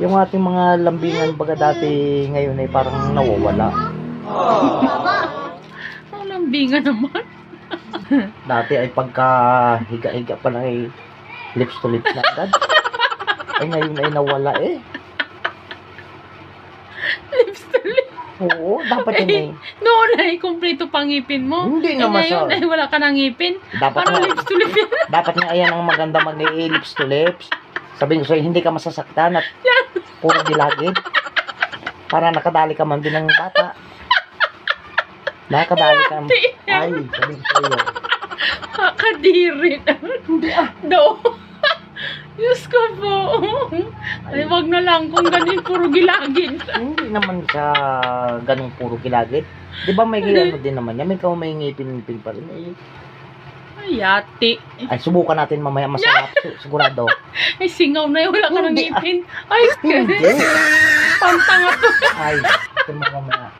Yung ating mga lambingan baga dati ngayon ay parang nawawala. Ang lambingan naman. Dati ay pagka higa-higa pa lang ay lips to lips na agad. ay ngayon ay nawala eh. Lips to lips. Oo, dapat yun eh. Noon ay kumpleto pangipin mo. Hindi Eh, naman ngayon sa... ay wala ka nang ngipin. Dapat Parang nga, lips to lips dapat nga ayan ang maganda mag lips to lips. Sabihin ko sa'yo, hindi ka masasaktan at puro dilagid. Para nakadali ka man din ng bata. Nakadali ka. Ay, sabihin ko sa'yo. Kakadiri. Hindi ah. Daw. Diyos ko po. Ay, wag na lang kung ganin puro gilagid. Hindi naman sa ganung puro kilagit. Di ba may ano din naman yan? May ikaw may ngipin-ngipin pa rin. Eh, Ay, yati. Ay, subukan natin mamaya. Masarap. Sigurado. Ay, singaw na yun. Wala ka nang Hindi, ah. ngipin. Ay, Hindi. pantanga to. Ay, ito mo mamaya.